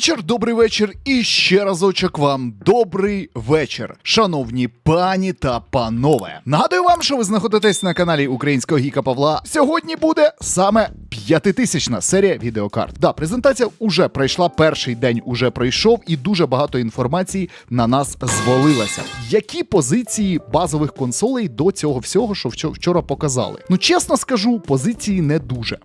вечір, добрий вечір і ще разочок вам добрий вечір, шановні пані та панове. Нагадую вам, що ви знаходитесь на каналі Українського Гіка Павла. Сьогодні буде саме п'ятитисячна серія відеокарт. Да, презентація уже пройшла, перший день уже пройшов, і дуже багато інформації на нас звалилося. Які позиції базових консолей до цього всього, що вчо- вчора показали? Ну чесно скажу, позиції не дуже.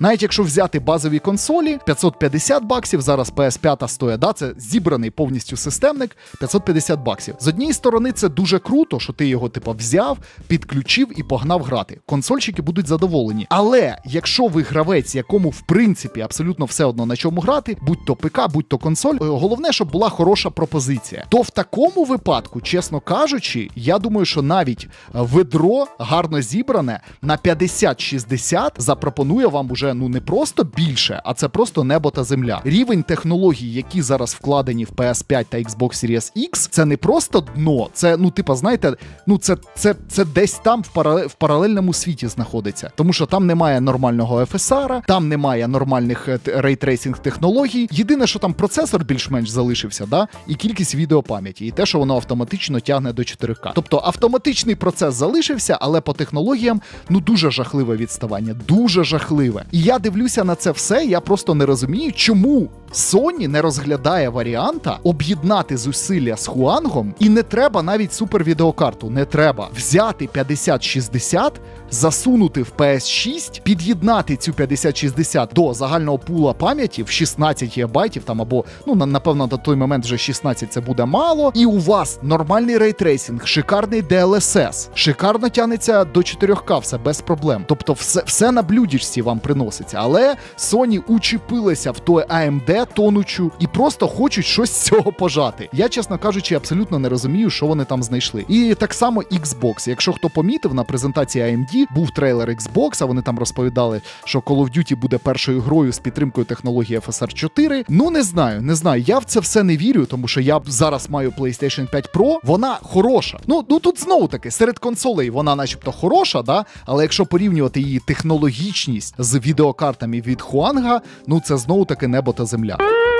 Навіть якщо взяти базові консолі, 550 баксів, зараз PS5 стоїть, да, це зібраний повністю системник, 550 баксів. З однієї сторони, це дуже круто, що ти його типа взяв, підключив і погнав грати. Консольщики будуть задоволені. Але якщо ви гравець, якому в принципі абсолютно все одно на чому грати, будь то ПК, будь то консоль, е, головне, щоб була хороша пропозиція. То в такому випадку, чесно кажучи, я думаю, що навіть е, ведро гарно зібране на 50-60 запропонує вам уже ну не просто більше, а це просто небо та земля. Рівень технологій, які зараз вкладені в PS5 та Xbox Series X, це не просто дно, це ну, типа, знаєте, ну це, це, це десь там в, парале- в паралельному світі знаходиться, тому що там немає нормального FSR, там немає нормальних рейтрейсинг технологій. Єдине, що там процесор більш-менш залишився, да, і кількість відеопам'яті, і те, що воно автоматично тягне до 4К. Тобто автоматичний процес залишився, але по технологіям ну дуже жахливе відставання, дуже жахливе. І я дивлюся на це все. Я просто не розумію, чому Sony не розглядає варіанта об'єднати зусилля з Хуангом, і не треба навіть супервідеокарту. Не треба взяти 5060, засунути в PS6, під'єднати цю 5060 до загального пула пам'яті в 16 ГБ, там або ну напевно на той момент вже 16 це буде мало. І у вас нормальний рейтрейсинг, шикарний DLSS, шикарно тягнеться до 4К, все без проблем. Тобто, все, все на блюдічці вам приноситься. Але Sony учепилися в той AMD тонучу і просто хочуть щось з цього пожати. Я, чесно кажучи, абсолютно не розумію, що вони там знайшли. І так само Xbox. Якщо хто помітив, на презентації AMD був трейлер Xbox, а вони там розповідали, що Call of Duty буде першою грою з підтримкою технології FSR 4. Ну не знаю, не знаю. Я в це все не вірю, тому що я зараз маю PlayStation 5 Pro. Вона хороша. Ну, ну тут знову таки серед консолей вона, начебто, хороша, да. Але якщо порівнювати її технологічність з відеокартами від Хуанга, ну це знову таки небо та земля. up.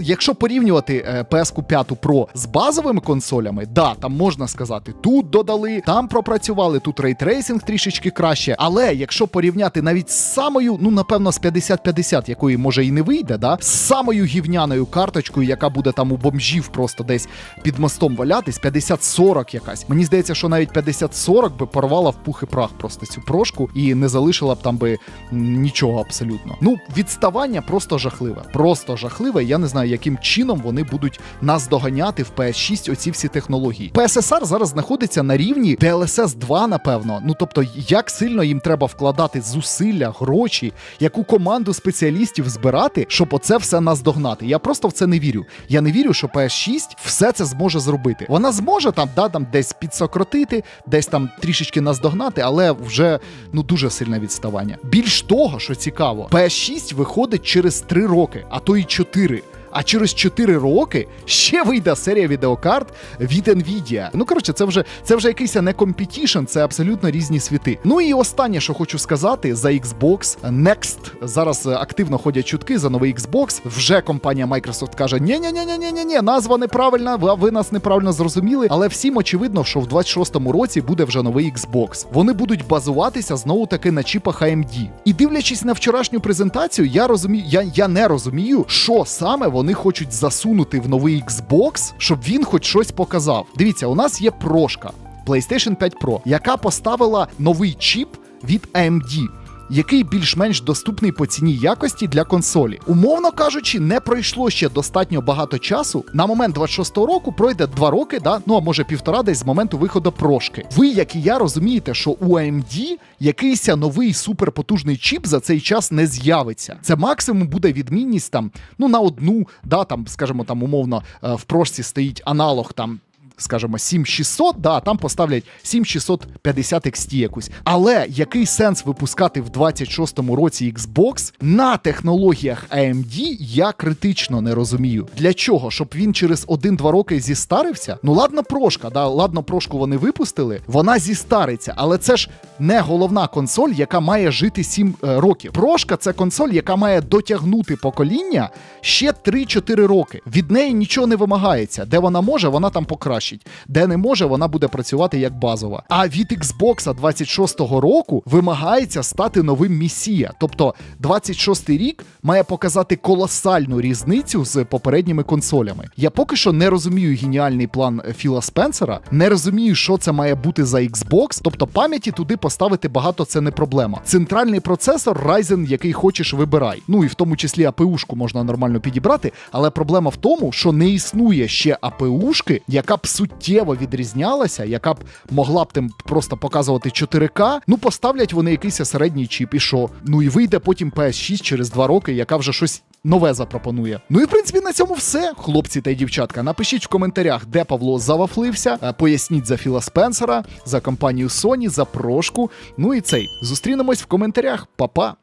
Якщо порівнювати е, PS 5 Pro з базовими консолями, да, там можна сказати, тут додали, там пропрацювали, тут рейтрейсинг трішечки краще. Але якщо порівняти навіть з самою, ну напевно, з 50-50, якої може і не вийде, да, з самою гівняною карточкою, яка буде там у бомжів просто десь під мостом валятись, 50-40 якась. Мені здається, що навіть 50-40 би порвала в пух і прах просто цю прошку і не залишила б там би нічого абсолютно. Ну, відставання просто жахливе. Просто жахливе. Я не знаю, яким чином вони будуть нас доганяти в PS6 оці всі технології. PSSR зараз знаходиться на рівні DLSS 2, напевно. Ну тобто, як сильно їм треба вкладати зусилля, гроші, яку команду спеціалістів збирати, щоб оце все наздогнати. Я просто в це не вірю. Я не вірю, що PS6 все це зможе зробити. Вона зможе там, да, там десь підсокротити, десь там трішечки наздогнати, але вже ну дуже сильне відставання. Більш того, що цікаво, PS6 виходить через 3 роки, а то і 4. А через 4 роки ще вийде серія відеокарт від Nvidia. Ну коротше, це вже це вже якийсь не компетішн, це абсолютно різні світи. Ну і останнє, що хочу сказати, за Xbox Next зараз е, активно ходять чутки за новий Xbox. Вже компанія Microsoft каже: ні ні ні ні ні ні назва неправильна, ви, ви нас неправильно зрозуміли. Але всім очевидно, що в 26-му році буде вже новий Xbox. Вони будуть базуватися знову таки на чіпах AMD. І дивлячись на вчорашню презентацію, я розумію, я, я не розумію, що саме вони хочуть засунути в новий Xbox, щоб він хоч щось показав. Дивіться, у нас є прошка PlayStation 5 Pro, яка поставила новий чіп від AMD. Який більш-менш доступний по ціні якості для консолі, умовно кажучи, не пройшло ще достатньо багато часу. На момент 26-го року пройде два роки, да ну а може півтора десь з моменту виходу прошки. Ви, як і я, розумієте, що у AMD якийсь новий суперпотужний чіп за цей час не з'явиться. Це максимум буде відмінність там, ну на одну, да, там, скажімо, там умовно е, в прошці стоїть аналог там скажімо, 7600, да, там поставлять 7650 XT якусь. Але який сенс випускати в 26-му році Xbox на технологіях AMD, я критично не розумію. Для чого? Щоб він через 1-2 роки зістарився? Ну ладно, прошка, да, ладно, прошку вони випустили, вона зістариться, але це ж не головна консоль, яка має жити 7 е, років. Прошка це консоль, яка має дотягнути покоління ще 3-4 роки. Від неї нічого не вимагається. Де вона може, вона там покращить. Де не може, вона буде працювати як базова. А від Xbox 26-го року вимагається стати новим Місія. Тобто 26-й рік має показати колосальну різницю з попередніми консолями. Я поки що не розумію геніальний план Філа Спенсера, не розумію, що це має бути за Xbox. Тобто пам'яті туди поставити багато це не проблема. Центральний процесор Ryzen, який хочеш, вибирай. Ну і в тому числі АПУшку можна нормально підібрати. Але проблема в тому, що не існує ще АПУшки, яка б суттєво відрізнялася, яка б могла б тим просто показувати 4К. Ну поставлять вони якийсь середній чіп, і що? Ну і вийде потім PS6 через 2 роки, яка вже щось. Нове запропонує. Ну і в принципі на цьому все, хлопці та дівчатка. Напишіть в коментарях, де Павло завафлився. Е, Поясніть за Філа Спенсера, за компанію Sony, за прошку. Ну і цей. Зустрінемось в коментарях. Па-па!